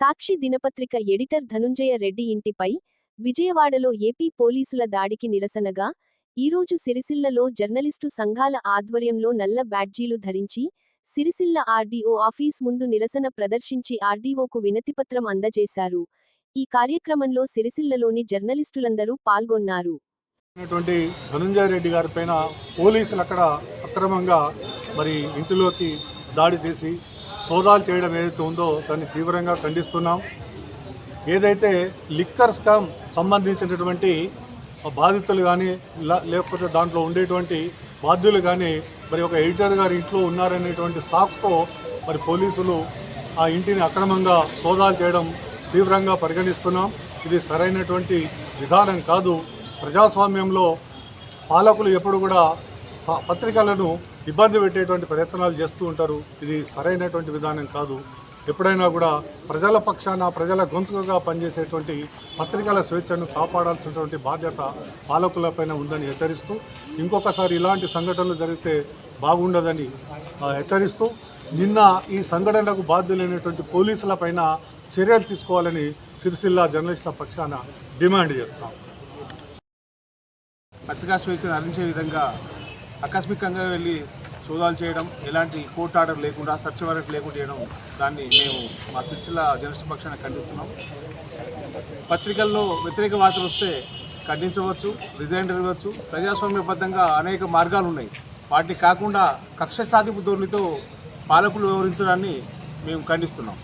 సాక్షి దినపత్రిక ఎడిటర్ ధనుంజయ రెడ్డి ఇంటిపై విజయవాడలో ఏపీ పోలీసుల దాడికి నిరసనగా ఈరోజు సిరిసిల్లలో జర్నలిస్టు సంఘాల ఆధ్వర్యంలో నల్ల బ్యాడ్జీలు ధరించి సిరిసిల్ల ఆర్డీఓ ఆఫీస్ ముందు నిరసన ప్రదర్శించి ఆర్డీఓకు వినతిపత్రం అందజేశారు. ఈ కార్యక్రమంలో సిరిసిల్లలోని జర్నలిస్టులందరూ పాల్గొన్నారు. ధనుంజయ రెడ్డి గారి పైన పోలీసులు అక్కడ అక్రమంగా మరి ఇంటిలోకి దాడి చేసి సోదాలు చేయడం ఏదైతే ఉందో దాన్ని తీవ్రంగా ఖండిస్తున్నాం. ఏదైతే లిక్కర్ స్కామ్ సంబంధించినటువంటి బాధితులు కానీ లేకపోతే దాంట్లో ఉండేటువంటి బాధ్యులు కానీ మరి ఒక ఎడిటర్ గారి ఇంట్లో ఉన్నారనేటువంటి సాకుతో మరి పోలీసులు ఆ ఇంటిని అక్రమంగా సోదాలు చేయడం తీవ్రంగా పరిగణిస్తున్నాం. ఇది సరైనటువంటి విధానం కాదు. ప్రజాస్వామ్యంలో పాలకులు ఎప్పుడు కూడా ప- పత్రికలను ఇబ్బంది పెట్టేటువంటి ప్రయత్నాలు చేస్తూ ఉంటారు. ఇది సరైనటువంటి విధానం కాదు. ఎప్పుడైనా కూడా ప్రజల పక్షాన ప్రజల గొంతుకగా పనిచేసేటువంటి పత్రికల స్వేచ్ఛను కాపాడాల్సినటువంటి బాధ్యత పాలకులపైన ఉందని హెచ్చరిస్తూ ఇంకొకసారి ఇలాంటి సంఘటనలు జరిగితే బాగుండదని హెచ్చరిస్తూ నిన్న ఈ సంఘటనకు బాధ్యులైనటువంటి పోలీసులపైన చర్యలు తీసుకోవాలని సిరిసిల్ల జర్నలిస్టుల పక్షాన డిమాండ్ చేస్తాం. పత్రికా స్వేచ్ఛను హరించే విధంగా ఆకస్మికంగా వెళ్ళి సోదాలు చేయడం ఎలాంటి కోర్టు ఆర్డర్ లేకుండా సర్చ్ వారెంట్ లేకుండా చేయడం దాన్ని మేము మా సిరిసిల్ల జర్నలిస్ట్ పక్షాన ఖండిస్తున్నాం. పత్రికల్లో వ్యతిరేక వార్తలు వస్తే ఖండించవచ్చు రిజైన్ ఇవ్వచ్చు ప్రజాస్వామ్యబద్ధంగా అనేక మార్గాలు ఉన్నాయి. వాటిని కాకుండా కక్ష సాధింపు ధోరణితో పాలకులు వివరించడాన్ని మేము ఖండిస్తున్నాం.